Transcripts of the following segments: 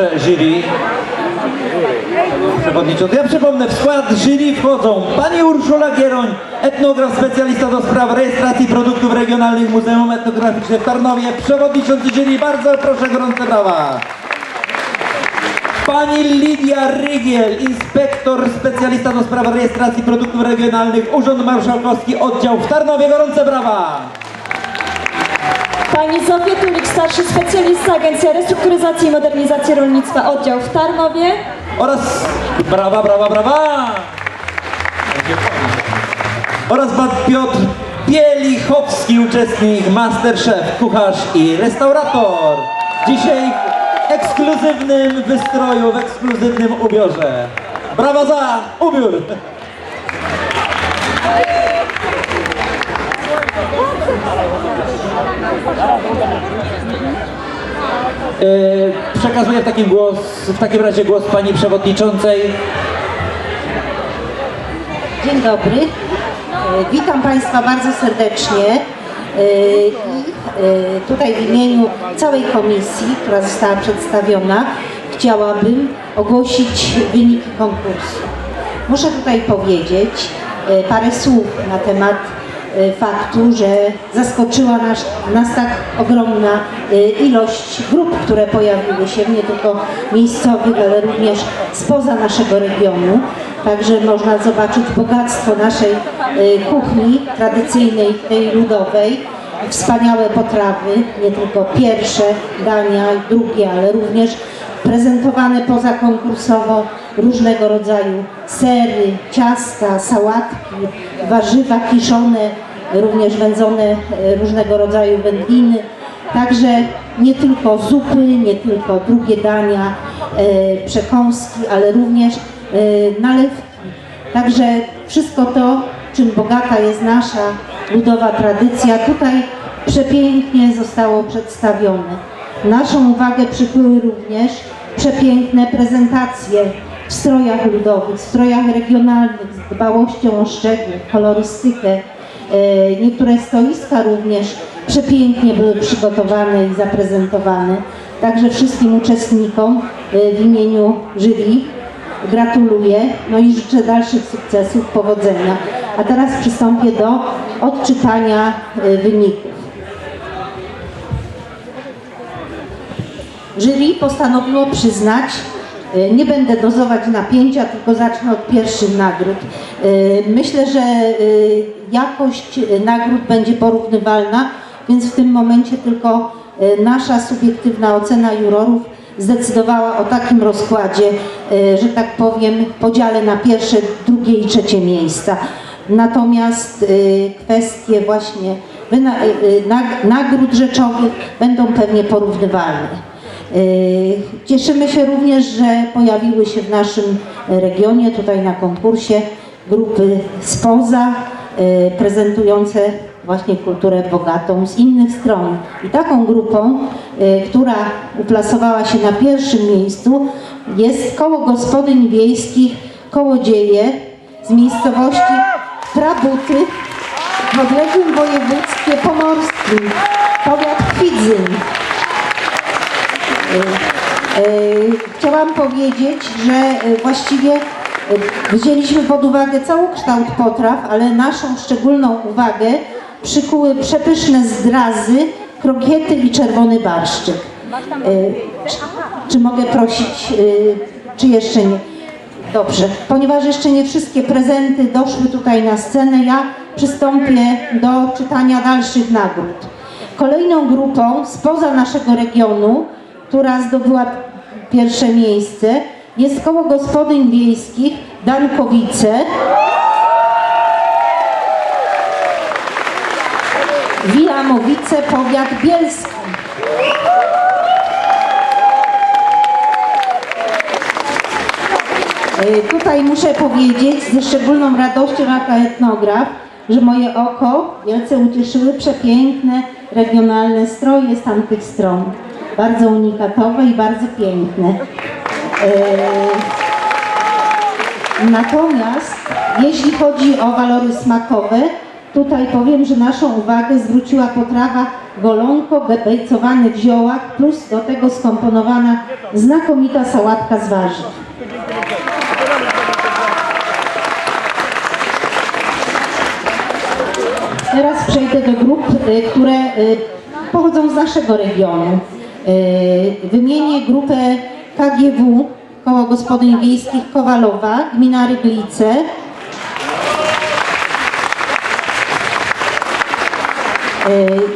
Proszę jury. Przewodniczący. Ja przypomnę, w skład jury wchodzą pani Urszula Gieroń, etnograf specjalista do spraw rejestracji produktów regionalnych Muzeum Etnograficzne w Tarnowie. Przewodniczący jury, bardzo proszę gorące brawa. Pani Lidia Rygiel, inspektor specjalista do spraw rejestracji produktów regionalnych, Urząd Marszałkowski, oddział w Tarnowie. Gorące brawa. Pani Zofia Tulik, starszy specjalista Agencja Restrukturyzacji i Modernizacji Rolnictwa, oddział w Tarnowie. oraz brawa, brawa, brawa! Oraz pan Piotr Pielichowski, uczestnik Masterchef, kucharz i restaurator. Dzisiaj w ekskluzywnym wystroju, w ekskluzywnym ubiorze. Brawa za ubiór! Przekazuję w takim, głos, w takim razie głos pani przewodniczącej. Dzień dobry. E, Witam Państwa bardzo serdecznie. E, I e, tutaj w imieniu całej komisji, która została przedstawiona, chciałabym ogłosić wyniki konkursu. Muszę tutaj powiedzieć e, parę słów na temat e, faktu, że zaskoczyła nas, nas tak ogromna e, ilość grup, które pojawiły się, nie tylko miejscowych, ale również spoza naszego regionu. Także można zobaczyć bogactwo naszej e, kuchni tradycyjnej, tej ludowej. Wspaniałe potrawy, nie tylko pierwsze dania, drugie, ale również prezentowane pozakonkursowo różnego rodzaju sery, ciasta, sałatki, warzywa kiszone, również wędzone e, różnego rodzaju wędliny. Także nie tylko zupy, nie tylko drugie dania, e, przekąski, ale również e, nalewki. Także wszystko to, czym bogata jest nasza ludowa tradycja, tutaj przepięknie zostało przedstawione. Naszą uwagę przykuły również przepiękne prezentacje w strojach ludowych, w strojach regionalnych, z dbałością o szczegół, kolorystykę. E, Niektóre stoiska również przepięknie były przygotowane i zaprezentowane. Także wszystkim uczestnikom e, w imieniu jury gratuluję, no i życzę dalszych sukcesów, powodzenia. A teraz przystąpię do odczytania e, wyników. Jury postanowiło przyznać, nie będę dozować napięcia, tylko zacznę od pierwszych nagród. E, Myślę, że e, jakość e, nagród będzie porównywalna, więc w tym momencie tylko e, nasza subiektywna ocena jurorów zdecydowała o takim rozkładzie, e, że tak powiem, podziale na pierwsze, drugie i trzecie miejsca. Natomiast e, kwestie właśnie e, e, nagród rzeczowych będą pewnie porównywalne. Yy, Cieszymy się również, że pojawiły się w naszym regionie, tutaj na konkursie, grupy spoza, yy, prezentujące właśnie kulturę bogatą z innych stron. I taką grupą, yy, która uplasowała się na pierwszym miejscu, jest Koło Gospodyń Wiejskich Kołodzieje z miejscowości Trabuty w odległym województwie pomorskim, powiat Kwidzyn. Chciałam powiedzieć, że e, właściwie e, wzięliśmy pod uwagę całokształt potraw, ale naszą szczególną uwagę przykuły przepyszne zdrazy, krokiety i czerwony barszczyk. E, Czy, czy mogę prosić, czy jeszcze nie? Dobrze, ponieważ jeszcze nie wszystkie prezenty doszły tutaj na scenę, ja przystąpię do czytania dalszych nagród. Kolejną grupą spoza naszego regionu, która zdobyła pierwsze miejsce, jest Koło Gospodyń Wiejskich Dankowice. Wilamowice, powiat bielski. Y, Tutaj muszę powiedzieć ze szczególną radością jako etnograf, że moje oko wielce ucieszyły przepiękne regionalne stroje z tamtych stron. Bardzo unikatowe i bardzo piękne. Y, Natomiast jeśli chodzi o walory smakowe, tutaj powiem, że naszą uwagę zwróciła potrawa golonko bejcowane w ziołach, plus do tego skomponowana znakomita sałatka z warzyw. Teraz przejdę do grup, y, które y, pochodzą z naszego regionu. Y, Wymienię grupę KGW, Koło Gospodyń Wiejskich Kowalowa, gmina Ryglice.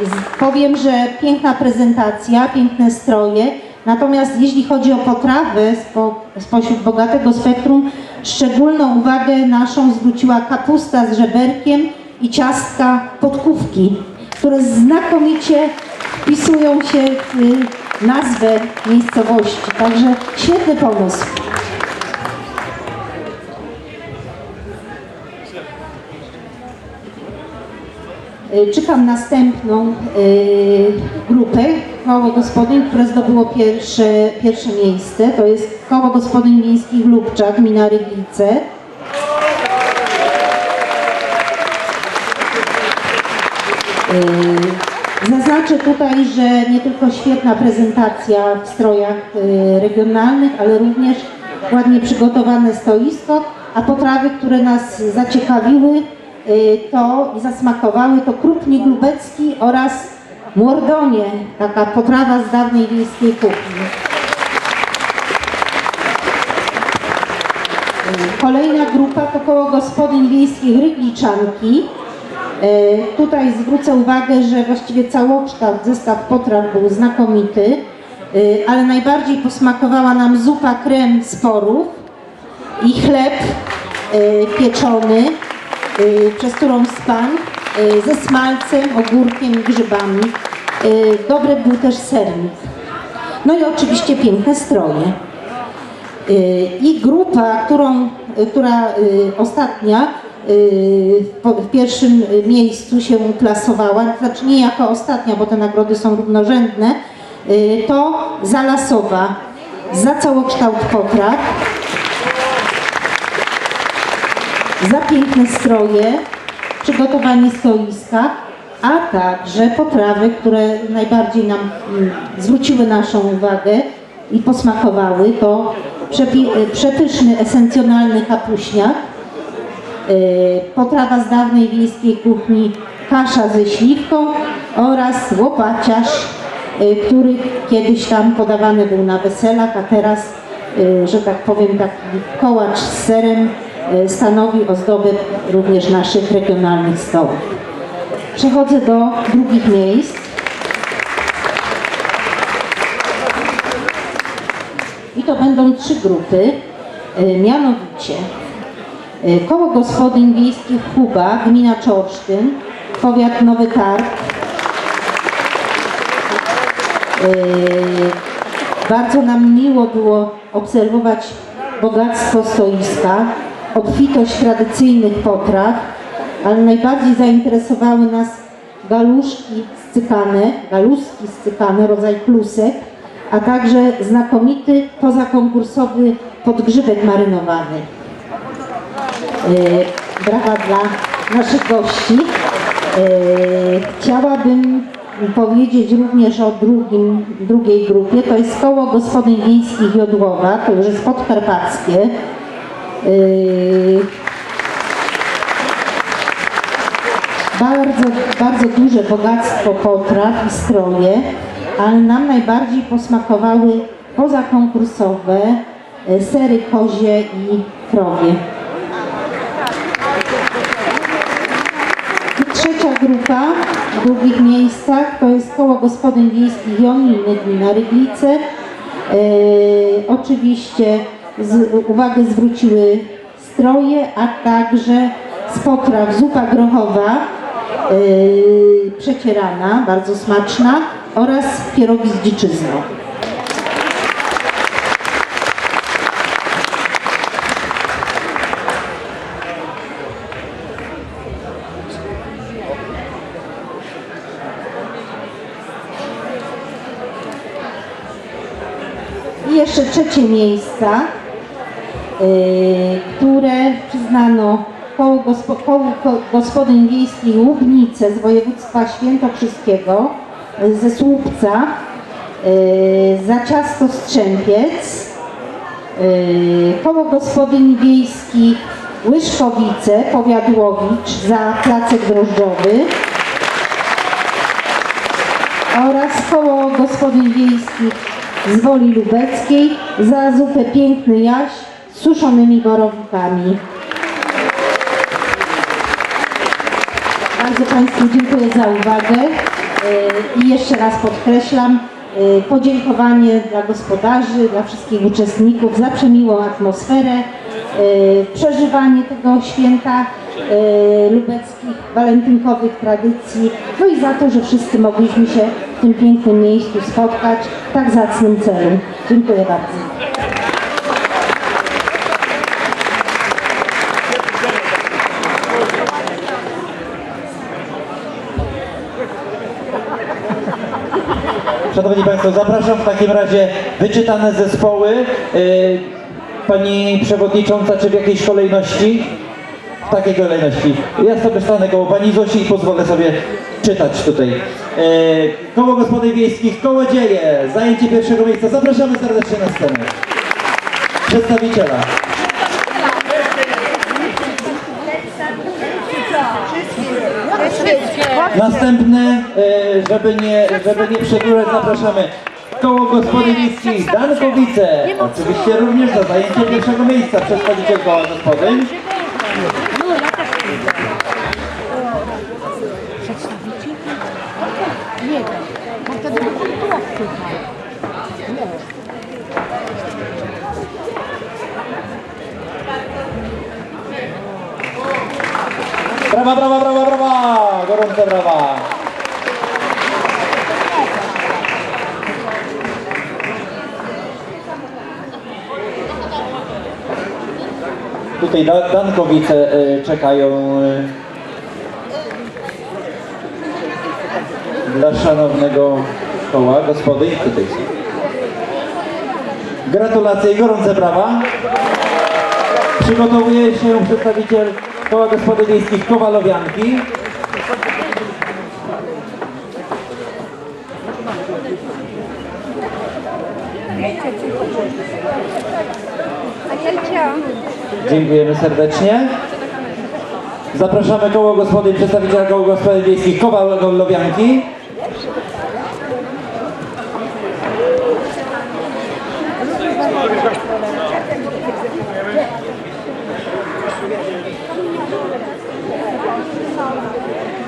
Z- Powiem, że piękna prezentacja, piękne stroje, natomiast jeśli chodzi o potrawy spo, spośród bogatego spektrum, szczególną uwagę naszą zwróciła kapusta z żeberkiem i ciastka podkówki, które znakomicie wpisują się w nazwę miejscowości, także świetny pomysł. Y, Czekam następną y, grupę, koło gospodyń, które zdobyło pierwsze, pierwsze miejsce. To jest koło gospodyń wiejskich Lubcza, gmina Ryglice. Y, Zaznaczę tutaj, że nie tylko świetna prezentacja w strojach y, regionalnych, ale również ładnie przygotowane stoisko, a potrawy, które nas zaciekawiły y, to i zasmakowały to krupnik lubecki oraz mordonie, taka potrawa z dawnej wiejskiej kuchni. Kolejna grupa to koło gospodyń wiejskich Rygliczanki. E, Tutaj zwrócę uwagę, że właściwie całokształt zestaw potraw był znakomity, e, ale najbardziej posmakowała nam zupa krem z porów i chleb e, pieczony przez którą span e, ze smalcem, ogórkiem i grzybami. Dobry był też sernik. No i oczywiście piękne stroje. I grupa, którą, która ostatnia w po- w pierwszym y, miejscu się uklasowała, znaczy nie jako ostatnia, bo te nagrody są równorzędne, y, to Zalasowa za całokształt potraw, za piękne stroje, przygotowanie stoiska, a także potrawy, które najbardziej nam mm, zwróciły naszą uwagę i posmakowały, to y, przepyszny, esencjonalny kapuśniak, y, potrawa z dawnej wiejskiej kuchni kasza ze śliwką oraz łopaciarz, y, który kiedyś tam podawany był na weselach, a teraz, y, że tak powiem, taki kołacz z serem y, stanowi ozdobę również naszych regionalnych stołów. Przechodzę do drugich miejsc. I to będą trzy grupy, y, mianowicie y, Koło Gospodyń Wiejskich Kuba, gmina Czorsztyn, powiat Nowy Targ. Y, Bardzo nam miło było obserwować bogactwo stoiska, obfitość tradycyjnych potraw, ale najbardziej zainteresowały nas galuszki scykane, galuszki scykane, rodzaj plusek, a także znakomity pozakonkursowy podgrzybek marynowany. E, Brawa dla naszych gości. E, Chciałabym powiedzieć również o drugim, drugiej grupie. To jest koło gospodyń wiejskich Jodłowa, to już jest podkarpackie. E, Bardzo, bardzo duże bogactwo potraw i stroje, ale nam najbardziej posmakowały pozakonkursowe sery kozie i krowie. I grupa w drugich miejscach to jest koło gospodyń wiejskich Joniny gmina Ryglice. E, oczywiście z, uwagę zwróciły stroje, a także z potraw zupa grochowa e, przecierana, bardzo smaczna oraz pierogi z dziczyzną. I jeszcze trzecie miejsca, y, które przyznano koło, gospodyń wiejskich Łubnice z województwa świętokrzyskiego. ze Słupca, y, za ciasto Strzępiec, y, koło gospodyń wiejskich Łyszkowice, powiat Łowicz, za placek drożdżowy oraz koło gospodyń wiejskich z Woli Lubeckiej za zupę Piękny Jaś z suszonymi borowikami. Bardzo Państwu dziękuję za uwagę Yy, i jeszcze raz podkreślam yy, podziękowanie dla gospodarzy, dla wszystkich uczestników za przemiłą atmosferę, yy, przeżywanie tego święta lubeckich, walentynkowych tradycji, no i za to, że wszyscy mogliśmy się tym pięknym miejscu spotkać w tak zacnym celu. Dziękuję bardzo. Szanowni Państwo, zapraszam w takim razie wyczytane zespoły. Yy, Pani Przewodnicząca, czy w jakiejś kolejności? W takiej kolejności. Ja sobie stanę koło Pani Zosi i pozwolę sobie czytać tutaj. Yy, Koło Gospodyń Wiejskich, Koło Dzieje, zajęcie pierwszego miejsca. Zapraszamy serdecznie na scenę. Przedstawiciela. Następne, e, żeby nie, żeby nie przedłużać, zapraszamy. Koło Gospodyń Wiejskich Dankowice. Oczywiście również za zajęcie pierwszego miejsca przedstawiciel koła gospodyń. Brawa, brawa, brawa, brawa! Gorące brawa! Tutaj Da- Dankowice e, czekają e, dla szanownego koła gospodyń. Tutaj. Gratulacje i gorące brawa. Przygotowuje się przedstawiciel koła gospodyń wiejskich Kowalowianki. Dziękujemy serdecznie. Zapraszamy koło gospodyń, przedstawiciela koła gospodyń wiejskich Kowalowianki.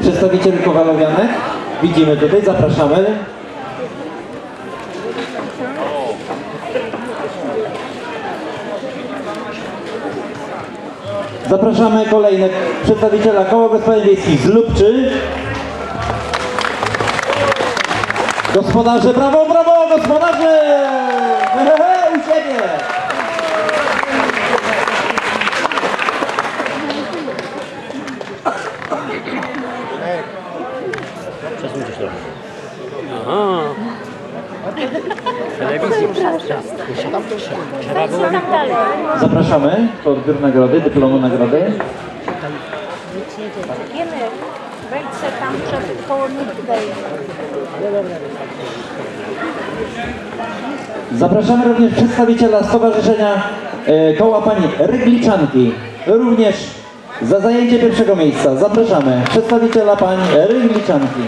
Przedstawiciel Kowalowianek. Widzimy tutaj, zapraszamy. Zapraszamy kolejne przedstawiciela koła gospodyń wiejskich z Lubczy. Gospodarze, brawo, brawo, gospodarze! He, he, u siebie! Zapraszamy po odbiór nagrody, dyplomu nagrody. Wiemy, wejdź se tam przed koło tutaj. Zapraszamy również przedstawiciela Stowarzyszenia e, Koła Pani Rygliczanki. Również za zajęcie pierwszego miejsca. Zapraszamy przedstawiciela Pani Rygliczanki.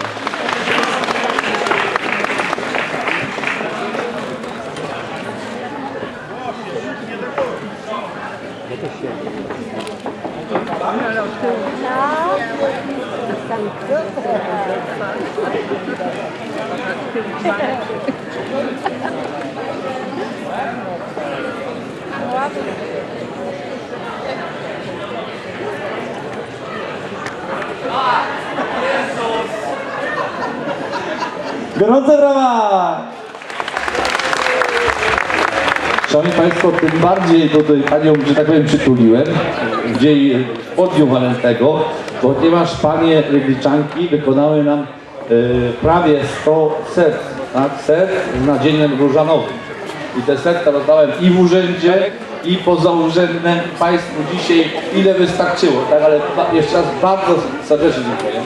Gorące brawa! Szanowni Państwo, tym bardziej tutaj Panią, że tak powiem, przytuliłem w dzień od Dniu Walentego, ponieważ Panie Rygliczanki wykonały nam e, prawie 100 serc, tak, serc z nadzieniem różanowym. I te serca rozdałem i w urzędzie, i poza urzędem Państwu dzisiaj ile wystarczyło, tak, ale jeszcze raz bardzo serdecznie dziękuję.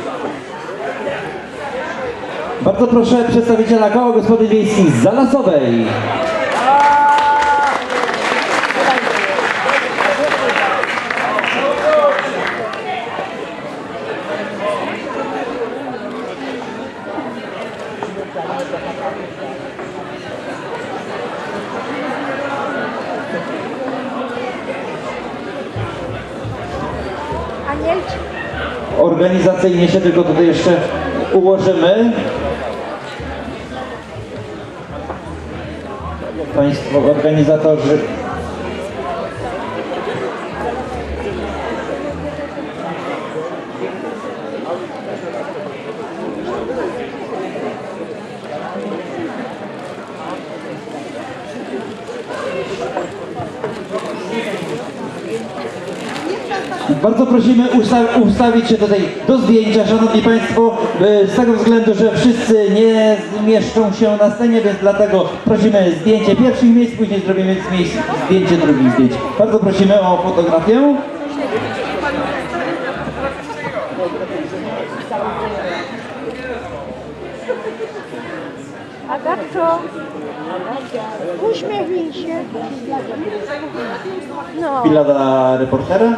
Bardzo proszę przedstawiciela koła gospodyń wiejskich z Zalasowej. Organizacyjnie się tylko tutaj jeszcze ułożymy. Państwo organizatorzy Bardzo prosimy usta- ustawić się tutaj do zdjęcia, Szanowni Państwo, y, z tego względu, że wszyscy nie zmieszczą się na scenie, więc dlatego prosimy zdjęcie pierwszych miejsc, później zrobimy z miejsc zdjęcie drugich zdjęć. Bardzo prosimy o fotografię. Agatko, uśmiechnij się. No, Chwila dla reportera.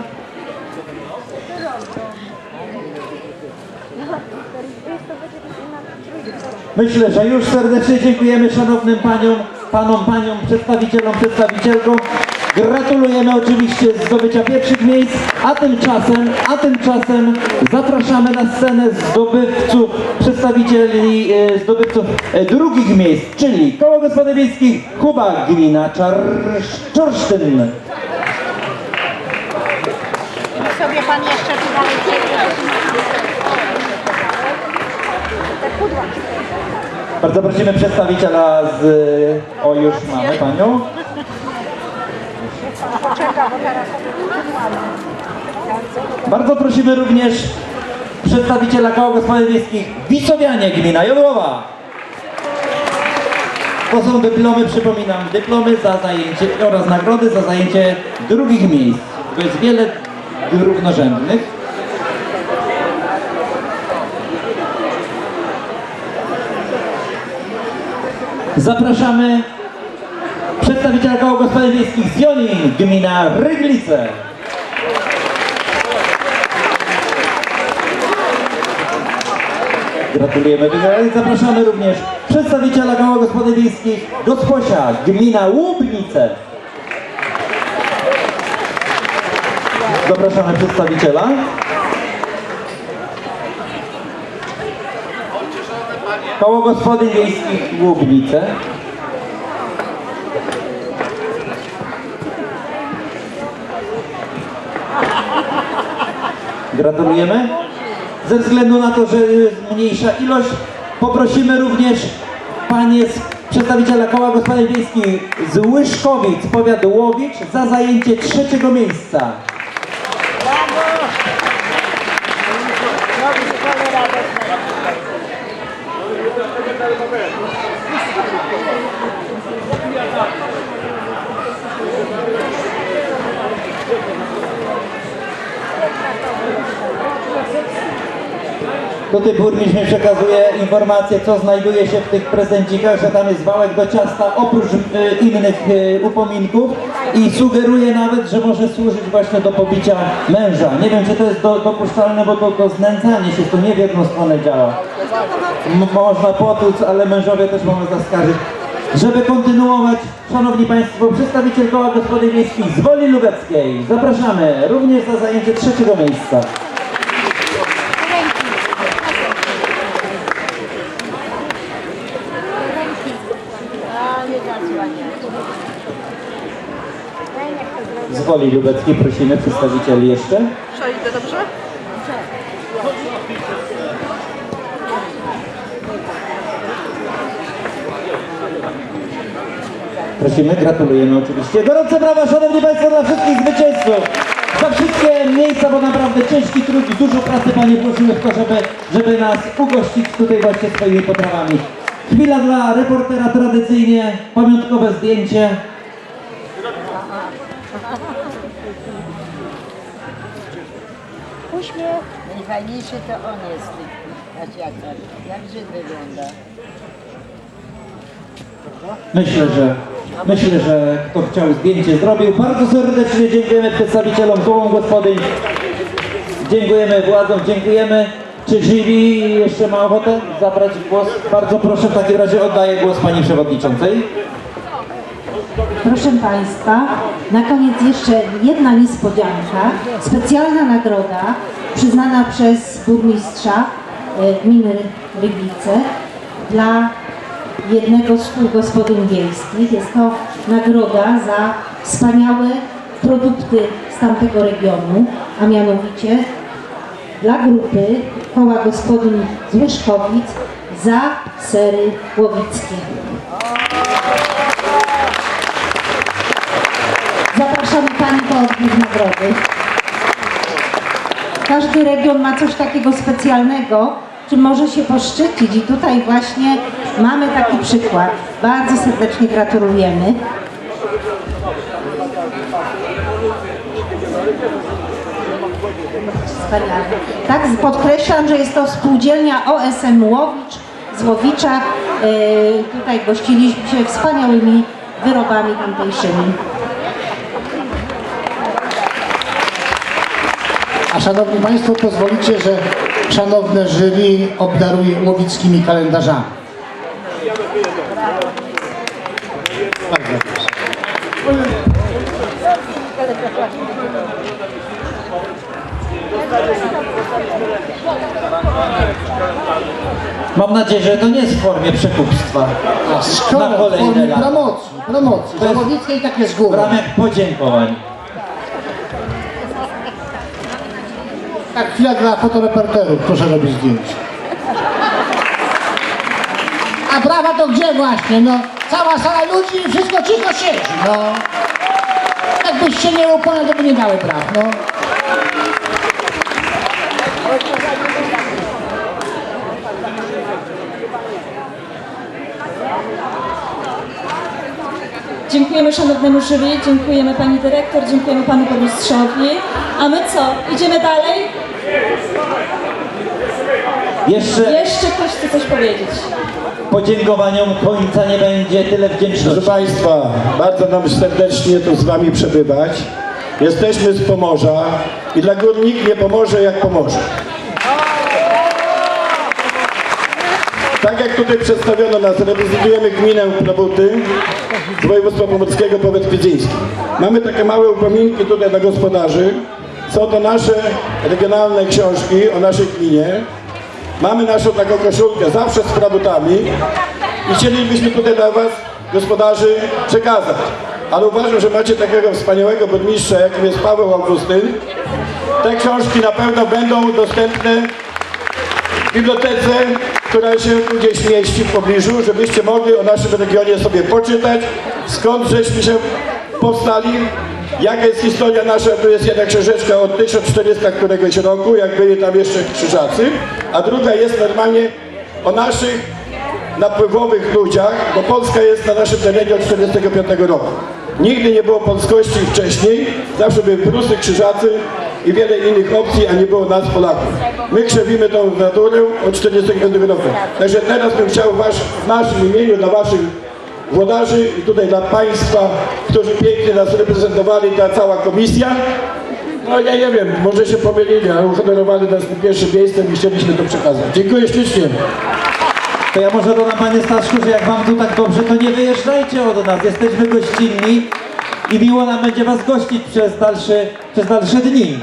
Myślę, że już serdecznie dziękujemy szanownym paniom, panom, paniom, przedstawicielom, przedstawicielkom. Gratulujemy oczywiście zdobycia pierwszych miejsc, a tymczasem, a tymczasem zapraszamy na scenę zdobywców, przedstawicieli e, zdobywców e, drugich miejsc, czyli Koło Gospodyń Wiejskich Kuba Gmina Czorsztyn. sobie pan jeszcze tu dalej. Te pudła. Bardzo prosimy przedstawiciela z... O, już mamy panią. Bardzo prosimy również przedstawiciela koła gospodyń wiejskich gmina Jodłowa. To są dyplomy, przypominam, dyplomy za zajęcie oraz nagrody za zajęcie drugich miejsc. To jest wiele równorzędnych. Zapraszamy przedstawiciela koła gospodyń wiejskich z Jonin, gmina Ryglice. Gratulujemy. Zapraszamy również przedstawiciela koła gospodyń wiejskich Gosposia, gmina Łubnice. Zapraszamy przedstawiciela. Koło gospodyń wiejskich Łubnice. Gratulujemy. Ze względu na to, że mniejsza ilość, poprosimy również panie z przedstawiciela koła gospodyń wiejskich z Łyszkowic, powiat Łowicz, za zajęcie trzeciego miejsca. Tutaj burmistrz mi przekazuje informację, co znajduje się w tych prezencikach, że tam jest wałek do ciasta oprócz e, innych e, upominków i sugeruje nawet, że może służyć właśnie do pobicia męża. Nie wiem, czy to jest do, dopuszczalne, bo to, to znęcanie się, to nie w jedną stronę działa. M- można potłuc, ale mężowie też mogą zaskarżyć. Żeby kontynuować, Szanowni Państwo, przedstawiciel koła gospodyń wiejskich z Woli Lubeckiej. Zapraszamy również za zajęcie trzeciego miejsca. A, nie zasłania. Daj, niech Woli Lubeckiej prosimy przedstawicieli jeszcze. Idę dobrze? Prosimy, gratulujemy oczywiście. Gorące brawa, Szanowni Państwo, dla wszystkich zwycięzców. Za wszystkie miejsca, bo naprawdę ciężki trud i dużo pracy Panie włożyły w to, żeby, żeby nas ugościć tutaj właśnie swoimi potrawami. Chwila dla reportera, tradycyjnie pamiątkowe zdjęcie. Uśmiech. Najfajniejszy to on jest. Zobacz jak, jak Żyd wygląda. Myślę, że myślę, że kto chciał zdjęcie zrobił. Bardzo serdecznie dziękujemy przedstawicielom koła gospodyń. Dziękujemy władzom, dziękujemy. Czy jury jeszcze ma ochotę zabrać głos? Bardzo proszę, w takim razie oddaję głos Pani Przewodniczącej. Proszę Państwa, na koniec jeszcze jedna niespodzianka. Specjalna nagroda przyznana przez burmistrza e, gminy Ryglice dla jednego z kół gospodyń wiejskich. Jest to nagroda za wspaniałe produkty z tamtego regionu, a mianowicie dla grupy koła gospodyń z Łyżkowic za sery łowickie. Do odbór nagrody. Każdy region ma coś takiego specjalnego, czym może się poszczycić i tutaj właśnie mamy taki przykład. Bardzo serdecznie gratulujemy. Tak, podkreślam, że jest to spółdzielnia OSM Łowicz z Łowicza. E, tutaj gościliśmy się wspaniałymi wyrobami tamtejszymi. A szanowni Państwo, pozwolicie, że szanowne jury obdaruje łowickimi kalendarzami. Bardzo proszę. Mam nadzieję, że to nie jest w formie przekupstwa. A skoro Na w kolejne formie lata. promocji, promocji, łowickiej tak jest W góra. ramach podziękowań. Tak, chwila dla fotoreporterów, proszę robić zdjęcie. A brawa to gdzie właśnie? No, cała sala ludzi i wszystko cicho siedzi, no. Jakbyście nie upone, to by nie dały braw, no. Dziękujemy szanownemu jury, dziękujemy pani dyrektor, dziękujemy panu burmistrzowi. A my co? Idziemy dalej? Jeszcze Jeszcze ktoś chce coś powiedzieć. podziękowaniom końca nie będzie tyle Proszę wdzięczności. Państwa, bardzo nam serdecznie tu z Wami przebywać. Jesteśmy z Pomorza i dla gór nikt nie pomoże jak pomoże. Tak jak tutaj przedstawiono nas, reprezentujemy gminę Prabuty z województwa pomorskiego, powiat kwiedzyński. Mamy takie małe upominki tutaj dla gospodarzy. Są to nasze regionalne książki o naszej gminie. Mamy naszą taką koszulkę zawsze z Prabutami i chcielibyśmy tutaj dla Was, gospodarzy, przekazać. Ale uważam, że macie takiego wspaniałego burmistrza, jakim jest Paweł Augustyn. Te książki na pewno będą dostępne w bibliotece, która się tu gdzieś mieści w pobliżu, żebyście mogli o naszym regionie sobie poczytać, skąd żeśmy się powstali, jaka jest historia nasza, tu jest jedna książeczka od 1400 któregoś roku, jak byli tam jeszcze krzyżacy, a druga jest normalnie o naszych napływowych ludziach, bo Polska jest na naszym terenie od 1945 roku. Nigdy nie było polskości wcześniej, zawsze były Prusy, Krzyżacy i wiele innych opcji, a nie było nas Polaków. My krzewimy tą naturę od 1945 roku. Także teraz bym chciał was, w naszym imieniu, dla waszych włodarzy i tutaj dla Państwa, którzy pięknie nas reprezentowali, ta cała komisja, no ja nie wiem, może się pomylili, ale uhonorowali nas pierwszym miejscem i chcieliśmy to przekazać. Dziękuję ślicznie. To ja może dodam Panie Staszku, że jak Wam tu tak dobrze, to nie wyjeżdżajcie od nas. Jesteśmy gościnni i miło nam będzie Was gościć przez dalsze, przez dalsze dni.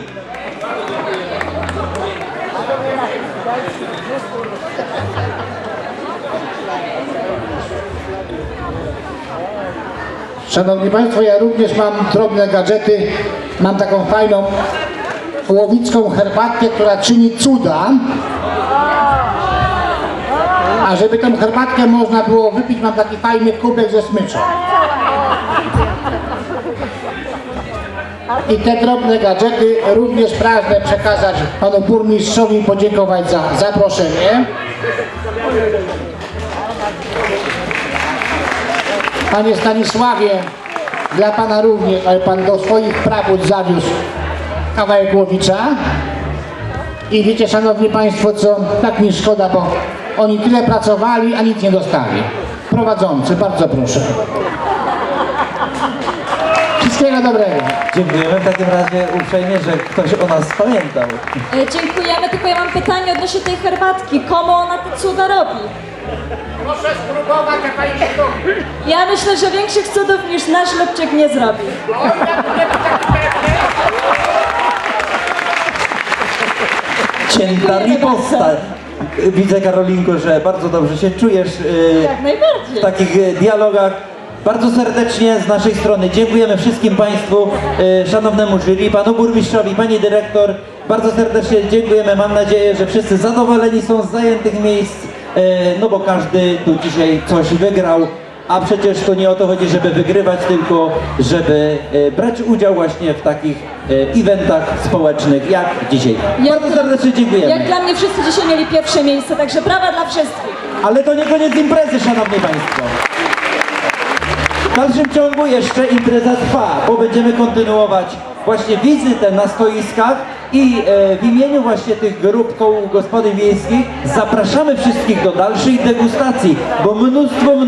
Szanowni Państwo, ja również mam drobne gadżety. Mam taką fajną łowicką herbatkę, która czyni cuda. A żeby tą herbatkę można było wypić, mam taki fajny kubek ze smyczą. I te drobne gadżety również pragnę przekazać panu burmistrzowi i podziękować za zaproszenie. Panie Stanisławie, dla Pana również, ale Pan do swoich prawód zawiózł kawałek Łowicza. I wiecie, szanowni państwo, co? Tak mi szkoda, bo oni tyle pracowali, a nic nie dostali. Prowadzący, bardzo proszę. Wszystkiego dobrego. Dziękujemy w takim razie uprzejmie, że ktoś o nas pamiętał. E, Dziękujemy, tylko ja mam pytanie odnośnie tej herbatki. Komu ona te cuda robi? Proszę spróbować, pani się Ja myślę, że większych cudów niż nasz Lubczyk nie zrobi. Cięta riposta. Widzę Karolinko, że bardzo dobrze się czujesz y, Jak najbardziej. w takich y, dialogach. Bardzo serdecznie z naszej strony dziękujemy wszystkim Państwu, y, szanownemu jury, panu burmistrzowi, pani dyrektor. Bardzo serdecznie dziękujemy. Mam nadzieję, że wszyscy zadowoleni są z zajętych miejsc, no bo każdy tu dzisiaj coś wygrał. A przecież to nie o to chodzi, żeby wygrywać, tylko żeby y, brać udział właśnie w takich y, eventach społecznych jak dzisiaj. Bardzo serdecznie dziękujemy. Jak dla mnie wszyscy dzisiaj mieli pierwsze miejsce, także brawa dla wszystkich. Ale to nie koniec imprezy, szanowni państwo. W dalszym ciągu jeszcze impreza trwa, bo będziemy kontynuować właśnie wizytę na stoiskach i e, w imieniu właśnie tych grup koł gospodyń wiejskich zapraszamy wszystkich do dalszej degustacji, bo mnóstwo,